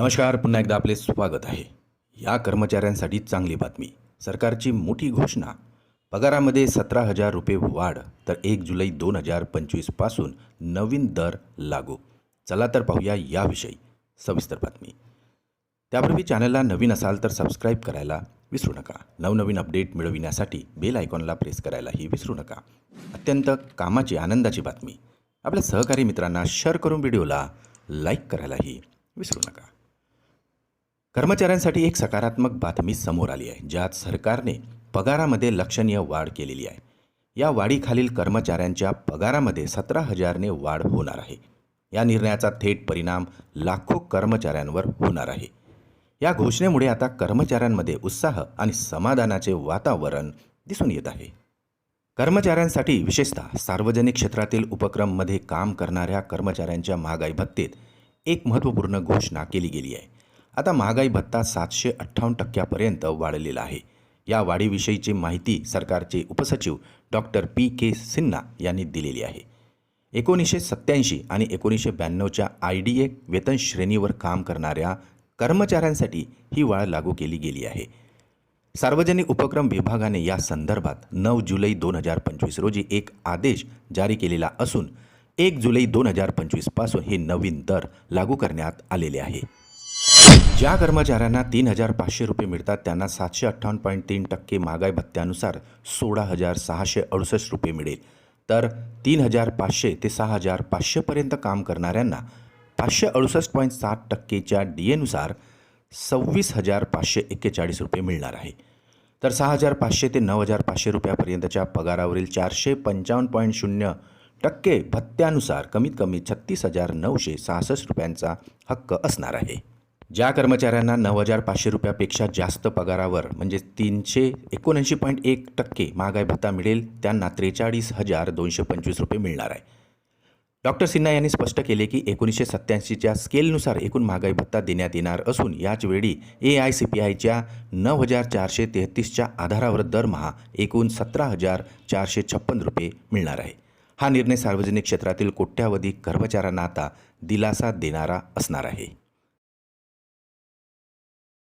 नमस्कार पुन्हा एकदा आपले स्वागत आहे. या कर्मचाऱ्यांसाठी चांगली बातमी. सरकारची मोठी घोषणा. पगारामध्ये सतरा हजार रुपये वाढ तर एक जुलै दोन हजार पंचवीसपासून नवीन दर लागू. चला तर पाहूया याविषयी सविस्तर बातमी. त्यापूर्वी चॅनलला नवीन असाल तर सबस्क्राईब करायला विसरू नका. नवनवीन अपडेट मिळविण्यासाठी बेल आयकॉनला प्रेस करायलाही विसरू नका. अत्यंत कामाची आनंदाची बातमी. आपल्या सहकारी मित्रांना शेअर करून व्हिडिओला लाईक करायलाही विसरू नका. कर्मचाऱ्यांसाठी एक सकारात्मक बातमी समोर आली आहे ज्यात सरकारने पगारामध्ये लक्षणीय वाढ केलेली आहे. या वाढीखालील कर्मचाऱ्यांच्या पगारामध्ये सतरा हजारने वाढ होणार आहे. या निर्णयाचा थेट परिणाम लाखो कर्मचाऱ्यांवर होणार आहे. या घोषणेमुळे आता कर्मचाऱ्यांमध्ये उत्साह आणि समाधानाचे वातावरण दिसून येत आहे. कर्मचाऱ्यांसाठी विशेषतः सार्वजनिक क्षेत्रातील उपक्रममध्ये काम करणाऱ्या कर्मचाऱ्यांच्या महागाई भत्तेत एक महत्त्वपूर्ण घोषणा केली गेली आहे. आता महागाई भत्ता सातशे अठ्ठावन्न टक्क्यापर्यंत वाढलेला आहे. या वाढीविषयीची माहिती सरकारचे उपसचिव डॉक्टर पी. के. सिन्हा यांनी दिलेली आहे. एकोणीसशे सत्त्याऐंशी आणि एकोणीसशे ब्याण्णवच्या आय डी ए वेतन श्रेणीवर काम करणाऱ्या कर्मचाऱ्यांसाठी ही वाढ लागू केली गेली आहे. सार्वजनिक उपक्रम विभागाने या संदर्भात नऊ जुलै दोन हजार पंचवीस रोजी एक आदेश जारी केलेला असून एक जुलै दोन हजार पंचवीसपासून हे नवीन दर लागू करण्यात आलेले आहे. ज्या कर्मचाऱ्यांना तीन हजार पाचशे रुपये मिळतात त्यांना सातशे अठ्ठावन्न पॉईंट तीन टक्के महागाई भत्त्यानुसार सोळा हजार सहाशे अडुसष्ट रुपये मिळेल. तर तीन हजार पाचशे ते सहा हजार पाचशेपर्यंत काम करणाऱ्यांना पाचशे अडुसष्ट पॉईंट सात टक्केच्या डी एनुसार सव्वीस हजार पाचशे एक्केचाळीस रुपये मिळणार आहे. तर सहा हजार पाचशे ते नऊ हजार पाचशे रुपयापर्यंतच्या पगारावरील चारशे पंचावन्न पॉईंट शून्य टक्के भत्त्यानुसार कमीत कमी छत्तीस हजार नऊशे सहासष्ट रुपयांचा हक्क असणार आहे. ज्या कर्मचाऱ्यांना नऊ हजार पाचशे रुपयापेक्षा जास्त पगारावर म्हणजे तीनशे एकोणऐंशी पॉईंट एक टक्के महागाई भत्ता मिळेल त्यांना त्रेचाळीस हजार दोनशे पंचवीस रुपये मिळणार आहे. डॉक्टर सिन्हा यांनी स्पष्ट केले की एकोणीसशे सत्त्याऐंशीच्या स्केलनुसार एकूण महागाई भत्ता देण्यात येणार असून याचवेळी ए आय सी पी आयच्या नऊ हजार चारशे तेहतीसच्या आधारावर दरमहा एकूण सतरा हजार चारशे छप्पन रुपये मिळणार आहे. हा निर्णय सार्वजनिक क्षेत्रातील कोट्यावधी कर्मचाऱ्यांना आता दिलासा देणारा असणार आहे.